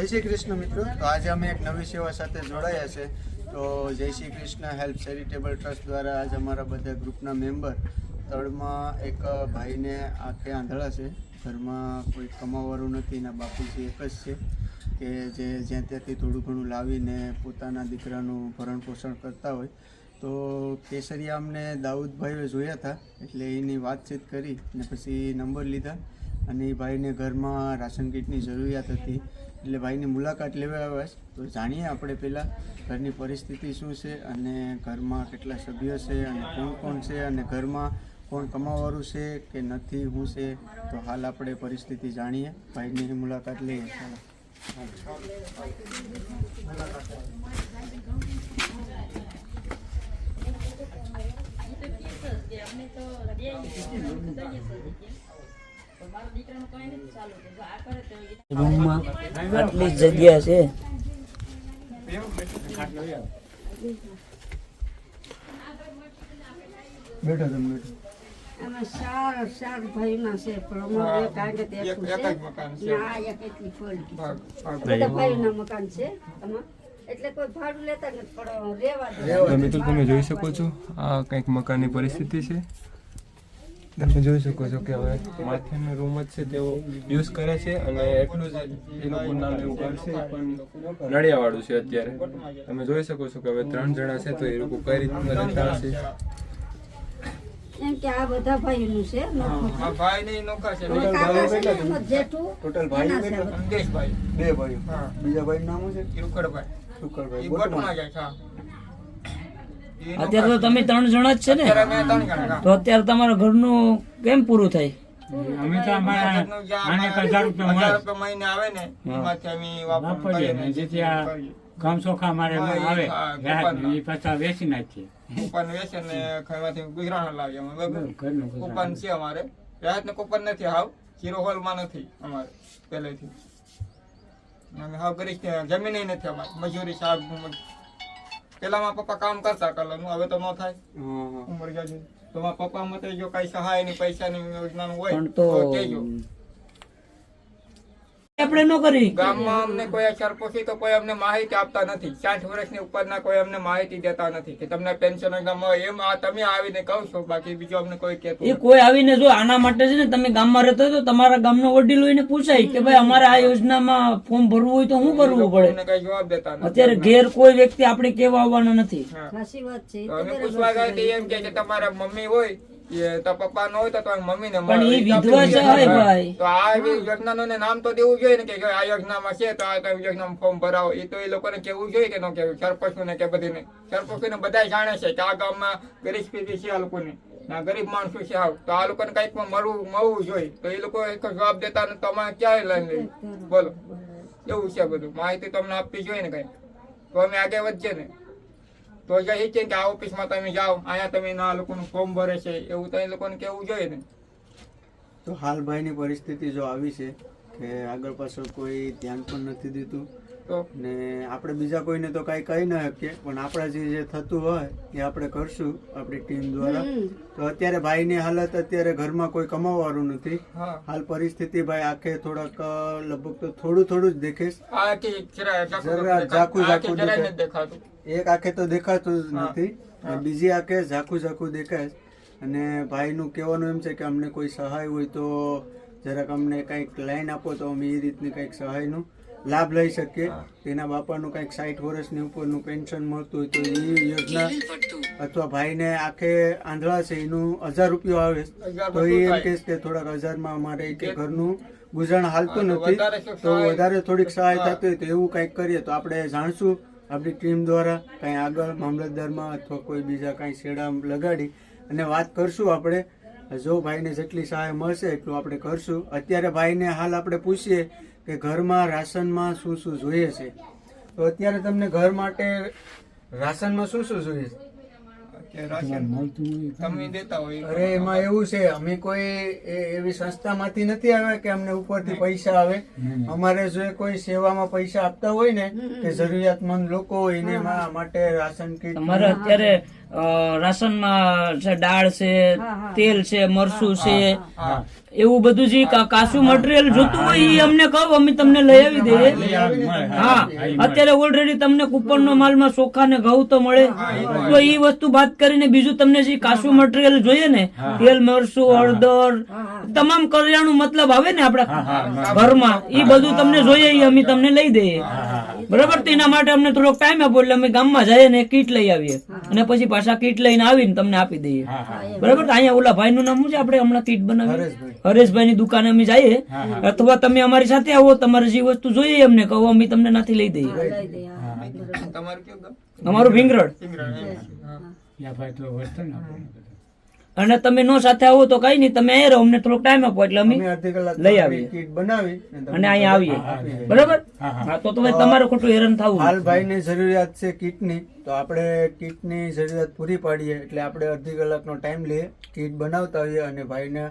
જય શ્રી કૃષ્ણ મિત્રો. તો આજે અમે એક નવી સેવા સાથે જોડાયા છે. તો Jai Shri Krishna help charitable trust દ્વારા આજે અમારા બધા ગ્રુપના મેમ્બર તળમાં એક ભાઈને આંખે આંધળા છે. ઘરમાં કોઈ કમાવાળું નથી એના બાપુજી એક જ છે કે જે જ્યાં ત્યાંથી થોડું ઘણું લાવીને પોતાના દીકરાનું ભરણ પોષણ કરતા હોય. તો કેસરિયા અમને દાઉદભાઈએ જોયા હતા એટલે એની વાતચીત કરી ને પછી નંબર લીધા અને એ ભાઈને ઘરમાં રાશન કીટની જરૂરિયાત હતી. એટલે ભાઈની મુલાકાત લેવા આવ્યા છે. તો જાણીએ આપણે પહેલાં ઘરની પરિસ્થિતિ શું છે અને ઘરમાં કેટલા સભ્યો છે અને કોણ કોણ છે અને ઘરમાં કોણ કમાવાળું છે કે નથી શું છે? તો હાલ આપણે પરિસ્થિતિ જાણીએ. ભાઈની મુલાકાત લઈએ. ચાલો. રૂમમાં આટલી જ જગ્યા છે. બેઠો તમે બેઠો. અમે ચાર ચાર ભાઈના છે પણ અમારું એક આગળ દેખું છે. ને એક એટલી ફોલકી બધા ભાઈના મકાન છે આમાં. એટલે કોઈ ભાડું લેતા નથી પણ રેવા દે. મિત્રો તમે જોઈ શકો છો આ કંઈક મકાનની પરિસ્થિતિ છે. તમે જોઈ શકો છો કે હવે માથેનો રૂમ જ છે તેઓ યુઝ કરે છે અને એટલું જ એ લોકો નામ એવું ઘર છે પણ નળિયાવાળું છે અત્યારે. તમે જોઈ શકો છો કે હવે ત્રણ જણા છે તો એ લોકો કઈ રીતના રહેતા હશે? એમ કે આ બધા ભાઈનું છે ભાઈ નોખા છે. ટોટલ બે ભાઈ બીજા ભાઈ નામ છે? ઈરુખડભાઈ શુકરભાઈ. ઈ બોટમાં. બોટમાં જાય છે અત્યારે તો તમે ત્રણ જણા જ છે ને. તો અત્યારે તમારા ઘરનું કેમ પૂરું થાય? અમે તો અમારા ઘરનું જે આ આને હજાર રૂપિયા હજાર મળે. રૂપિયા મહિને આવે ને એમાંથી અમે વાપરીએ ને જેથી આ કામ ચોખા મારે આવે હા, ગ્રાહક કૂપનના. એ પાછા વેચી નાખીએ. કૂપન વેચે ને ખાવાથી લાવીએ અમે. કૂપન છે અમારે. રાહત ને કૂપન નથી હાવ જીરો હોલમાં નથી અમારે પહેલેથી. અમે હાવ ગરીબ જમીન નથી અમારે મજૂરી શાક પેલામાં પપ્પા કામ કરતા કલરનું હવે તો ન થાય. હા, હા. ઉંમર ગયા છે તો મારા પપ્પા મતે જો કઈ સહાયની પૈસા ની યોજના હોય તો તો કહેજો આપણે ન કરી ગામમાં અમને કોઈ સરપોશી તો કોઈ અમને માહિતી આપતા નથી. સાઠ વર્ષની ઉપરના કોઈ અમને માહિતી દેતા નથી કે તમને પેન્શન એમ આ તમે આવીને કહો છો બાકી બીજું અમને કોઈ કહેતું એ કોઈ આવીને જો આના માટે છે ને તમે ગામમાં રહેતો તો તમારા ગામનો વડીલ હોય ને પૂછાય કે ભાઈ અમારે આ યોજનામાં ફોર્મ ભરવું હોય તો શું કરવું પડે? કઈ જવાબ દેતા નથી. અત્યારે ઘેર કોઈ વ્યક્તિ આપણે કેવા આવવાનો નથી. સાચી વાત છે. પૂછવા ગયા એમ કે તમારા મમ્મી હોય તો પપ્પા ન હોય તો તમારી મમ્મી ને પણ ઈ વિધવા સહાય ભાઈ. તો આ યોજનાનું ને નામ તો દેવું જોઈએ ને કે આ યોજનામાં છે તો આ યોજનામાં ફોર્મ ભરાવો. એ તો એ લોકોને કેવું જોઈએ કે ન કેવું સરપંચોને કે બધીને. સરપંચોને બધા જાણે છે કે આ ગામમાં ગરીબ સ્થિતિ છે આ લોકોની. ના ગરીબ માણસો છે આવ. તો આ લોકોને કંઈક પણ મળવું મળવું જોઈએ. તો એ લોકો એક જવાબ દેતા ને તો અમારે ક્યારે લઈને લેવું બોલો. એવું છે બધું. માહિતી તમને આપવી જોઈએ ને કઈ તો અમે આગળ વધીએ ને. તો જે એ કે આ ઓફિસમાં તમે જાઓ અહીંયા તમે આ લોકોનું ફોર્મ ભરે છે. એવું તો એ લોકોને કેવું જોઈએ ને. તો હાલ ભાઈની પરિસ્થિતિ જો આવી છે કે આગળ પાછળ કોઈ ધ્યાન પણ નથી દીધું તો? ને આપણે બીજા કોઈને તો કાંઈ કહી ન શકીએ પણ આપણા જે થતું હોય એ આપણે કરશું આપણી ટીમ દ્વારા. તો અત્યારે ભાઈની હાલત અત્યારે ઘરમાં કોઈ કમાવાવાળું નથી. હાલ પરિસ્થિતિ ભાઈ આખે થોડાક લગભગ તો થોડું થોડું જ દેખે છે. આ કે જરા ઝાખું ઝાખું દેખાતું. એક આંખે તો દેખાતું જ નથી અને બીજી આંખે ઝાખું ઝાખું દેખાય અને ભાઈનું કહેવાનું એમ છે કે અમને કોઈ સહાય હોય તો જરાક અમને કંઈક લાઈન આપો તો અમે એ રીતની કંઈક સહાયનું લાભ લઈ શકીએ. તેના બાપાનું કંઈક સાઠ વર્ષની ઉપરનું પેન્શન મળતું હોય તો એ યોજના અથવા ભાઈને આંખે આંધળા છે એનું હજાર રૂપિયો આવે તો એ એમ કહેશ કે થોડાક હજારમાં અમારે કે ઘરનું ગુજરાન હાલતું નથી. તો વધારે થોડીક સહાય થતી હોય તો એવું કંઈક કરીએ તો આપણે જાણશું આપણી ટીમ દ્વારા કંઈ આગળ મામલતદારમાં અથવા કોઈ બીજા કાંઈ શેડા લગાડી અને વાત કરશું આપણે, જો ભાઈને જેટલી સહાય મળશે એટલું આપણે કરશું. અત્યારે ભાઈને હાલ આપણે પૂછીએ કે ઘરમાં રાશનમાં શું શું જોઈએ છે. તો અત્યારે તમને ઘર માટે રાશનમાં શું શું જોઈએ છે? કે રાશન તમે દેતા હોય. અરે એમાં એવું છે અમે કોઈ એ- એવી સંસ્થામાંથી નથી આવ્યા કે અમને ઉપરથી પૈસા આવે. અમારે જો એ કોઈ સેવામાં પૈસા આપતા હોય ને કે જરૂરિયાતમંદ લોકો હોય એને માટે રાશન કીટ તમારે અત્યારે રાશનમાં છે દાળ છે. તેલ છે મરસું છે એવું બધું જે કા- કાચું મટીરિયલ જોતું હોય એ અમને કહો અમે તમને લઈ આવી દઈએ હા અત્યારે ઓલરેડી તમને કુપન નો માલમાં ચોખા ને ઘઉં તો મળે તો એ વસ્તુ બાદ કરીને બીજું તમને જે કાચું મટીરિયલ જોઈએ ને તેલ મરસું હળદર તમામ કરિયાણું મતલબ આવે ને આપડા ઘરમાં એ બધું તમને જોઈએ એ અમે તમને લઈ દઈએ બરાબર તેના માટે અમને થોડોક ટાઈમ આપો એટલે અમે ગામમાં જઈએ ને કીટ લઈ આવીએ અને પછી પાછા કીટ લઈને આવીને તમને આપી દઈએ. બરાબર? અહીંયા ઓલા ભાઈ નું નામ શું છે? આપણે હમણાં કીટ બનાવી હરેશભાઈ. ની દુકાને અમે જઈએ. અથવા તમે અમારી સાથે આવો તમારે જે વસ્તુ જોઈએ અમને કહો અમે તમને નથી લઈ દઈએ. અમારું ભીંગરડ. ભાઈ તો વસ્તુ ને આપણે બધું. અને તમે નો સાથે આવો તો કઈ નહીં તમે અહીંયા રહો અમને થોડોક ટાઈમ આપો એટલે અમે લઈ આવીએ. કીટ બનાવી અને અહીંયા આવીએ. બરાબર? હા તો તમે તમારે ખોટું હેરાન થવું હાલ ભાઈને જરૂરિયાત છે કીટની તો આપણે કીટની જરૂરિયાત પૂરી પાડીએ એટલે આપણે અડધી કલાકનો ટાઈમ લઈએ કીટ બનાવતા હોઈએ અને ભાઈને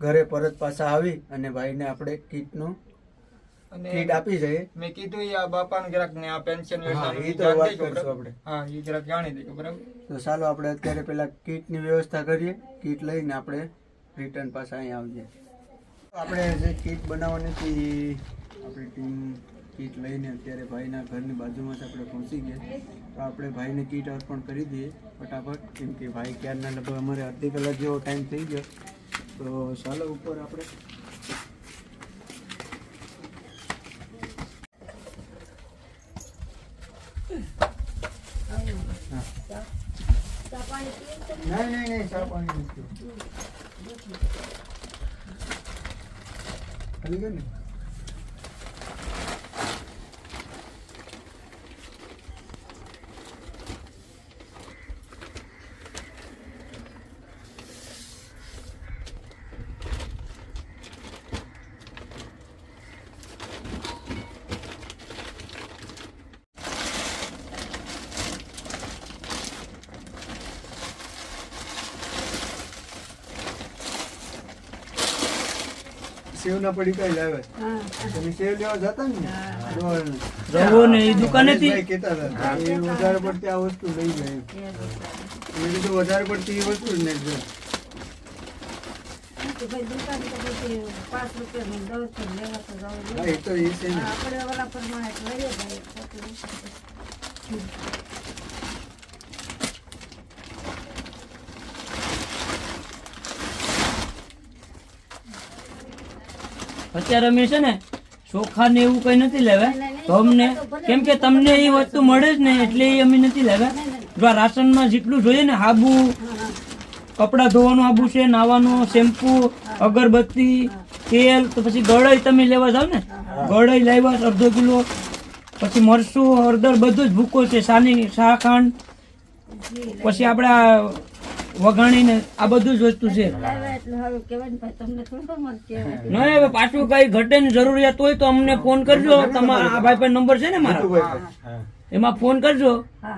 ઘરે પરત પાછા આવી અને ભાઈને આપણે કીટનું કીટ આપી છે. મેં કીધું એ આ બાપાનું જરાક ને આ પેન્શન હા, એ તો વાત કરશું આપણે. હા એ જરાક જાણી દેજો બરાબર? તો ચાલો આપણે અત્યારે પેલા કીટની વ્યવસ્થા કરીએ. કીટ લઈને આપણે રિટર્ન પાછા અહીં આવીએ આપણે જે કીટ બનાવવાની હતી એ આપણી ટીમ કીટ લઈને અત્યારે ભાઈના ઘરની બાજુમાં જ આપણે પહોંચી ગયા. તો આપણે ભાઈને કીટ અર્પણ કરી દઈએ ફટાફટ કેમ કે ભાઈ ક્યારના લગભગ અમારે અડધી કલાક જેવો ટાઈમ થઈ ગયો. તો ચાલો ઉપર આપણે ચા પાણી પીવું છે? નહીં નહીં નહીં ચા પાણી નથી. ખાલી કર ને સેવના પડી કઈ હા. તમે સેવ લેવા જતા ને? રવો ને એ હતા? એ વધારે પડતી આ વસ્તુ લઈ જાય એમ. મેં વધારે પડતી એ વસ્તુ જ નહીં. તો તો તો લેવા તો. એ તો એ છે ને. આપણે ઓલા પ્રમાણે લઈએ ભાઈ ખોટું. અત્યારે અમે છે ને ચોખા ને એવું કઈ નથી લેવા. તો અમને કેમ કે તમને એ વસ્તુ મળે જ ને એટલે એ અમે નથી લેવા. જો આ રાશનમાં જેટલું જોઈએ ને હાબુ કપડા ધોવાનું આબુ છે નાવાનું શેમ્પુ અગરબત્તી તેલ તો પછી ગળાઈ તમે લેવા જાવ ને. ગળાઈ લાવ્યા અડધો કિલો. પછી મરસું હળદર બધું જ ભૂકો છે સાની શાખાંડ પછી આપડા વઘાણીને આ બધું જ વસ્તુ છે. લાવ્યા એટલે સારું કહેવાય ને ભાઈ તમને થોડું મત કહેવાય. નહીં હવે પાછું કઈ ઘટે ની જરૂરિયાત હોય તો અમને ફોન કરજો. તમારા આ ભાઈ પણ નંબર છે ને મારા? એમાં ફોન કરજો.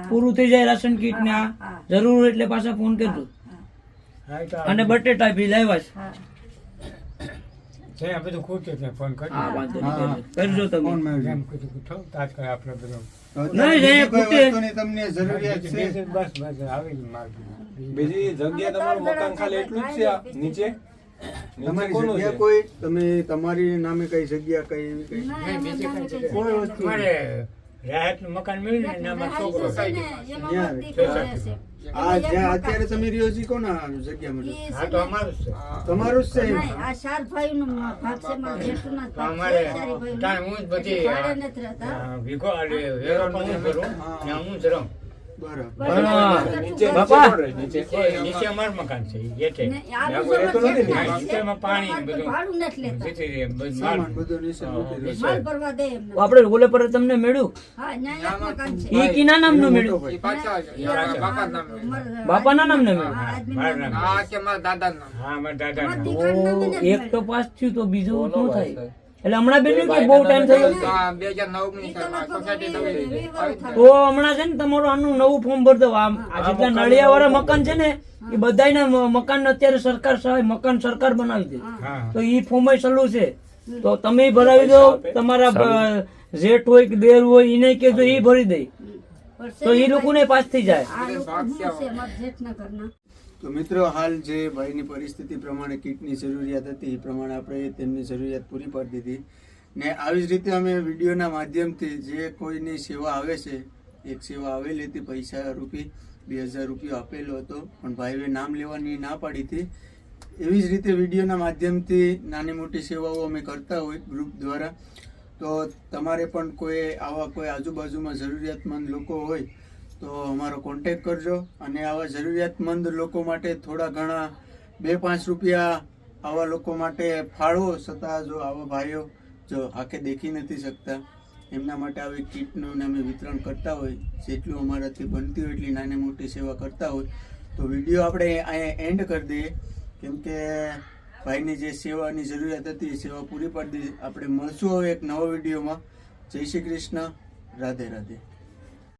પૂરું થઈ જાય રાશન કીટ ને આ. જરૂર એટલે પાછા ફોન કરજો. અને બટેટા બી લાવ્યા છે. છે બધું ખૂટે છે ફોન કરજો તમે. આપણે બધું. નહીં, તમને જરૂરિયાત છે? બસ બસ આવી બીજી જગ્યા તમારું મકાન ખાલી એટલું જ છે આ? નીચે? તમારી જગ્યા છે? કોઈ? તમે તમારી નામે કઈ જગ્યા કઈ કઈ? કોઈ વસ્તુ મારે રાહતનું મકાન મળ્યું ને એનામાં છોકરો છે ને, એમાં મત દીકરો રહે છે. આ જ્યાં અત્યારે તમે રહ્યો છો કોના? હા તો અમારું જ છે. તમારું જ છે એમ? નહીં, આ ચાર ભાગ છે મારા જેઠુના જ અમારે. ત્યાં હું જ બધી રહેતા. કરું ત્યાં હું જ રહું. બરાબર ભાડે હા. નથી નીચે રહેતા. બાપા. નીચે કોણ રહે? નીચે એ નીચે અમારું મકાન છે એ જેઠે ને આ ત્યાં બીજો કોઈ રહેતો નથી ને? જેઠના હા, છે, નીચેમાં પાણી પણ બધું. ભાડું નથી લેતા. જેથી રે, બધું સામાન માલ- બધું નીચે મૂકી દો. માલ ભરવા દે એમને. આપણે ઓલે પર તમને મેળ્યું ઈ કિના મળ્યું નામનું મેળ્યું બાપા મળ્યું નામ. ને નામ ઓ, નથી એક તો પાસ થયું તો બીજું શું થાય? એટલે હમણાં બેન કે બહુ ટાઈમ થયો. આ બે હજાર નવની સોસાયટી નવી લીધી. તો હમણાં છે ને તમારું આનું નવું ફોર્મ ભરી દો. આમ આ જેટલા નળિયા વાળા મકાન છે ને એ બધાયના મકાન અત્યારે સરકાર સહાય મકાન સરકાર બનાવી દે. તો એ ફોર્મ ચાલુ છે. તો તમે ભરાવી દો. તમારા જેઠ હોય કે દેર હોય એને કેજો એ ભરી દે. તો એ લોકો લોકોને પાસ થઈ જાય. તો મિત્રો, હાલ જે ભાઈની પરિસ્થિતિ પ્રમાણે કીટની જરૂરિયાત હતી, એ પ્રમાણે આપણે તેમની જરૂરિયાત પૂરી પાડી દીધી. ને આવી જ રીતે અમે વિડીયોના માધ્યમથી જે કોઈની સેવા આવે છે, એક સેવા આવેલી હતી, પૈસા રૂપી બે હજાર રૂપિયો આપેલો હતો, પણ ભાઈએ નામ લેવાની ના પાડી હતી. એવી જ રીતે વિડીયોના માધ્યમથી નાની મોટી સેવાઓ અમે કરતા હોય ગ્રુપ દ્વારા. તો તમારે પણ કોઈ, આવા કોઈ આજુબાજુમાં જરૂરિયાતમંદ લોકો હોય તો અમારો કોન્ટેક કરજો અને આવા જરૂરિયાતમંદ લોકો માટે થોડા ઘણા બે પાંચ રૂપિયા આવા લોકો માટે ફાળવો છતાં જો આવા ભાઈઓ જો આંખે દેખી નથી શકતા. એમના માટે આવી કીટનું ને અમે વિતરણ કરતા હોય, જેટલું અમારાથી બનતી હોય એટલી નાની મોટી સેવા કરતા હોય. તો વીડિયો આપણે અહીંયા એન્ડ કરી દઈએ. કેમ કે ભાઈની જે સેવાની જરૂરિયાત હતી એ સેવા પૂરી પાડી દીધી. આપણે મળશું હવે એક નવા વિડીયોમાં. જય શ્રી કૃષ્ણ. રાધે રાધે.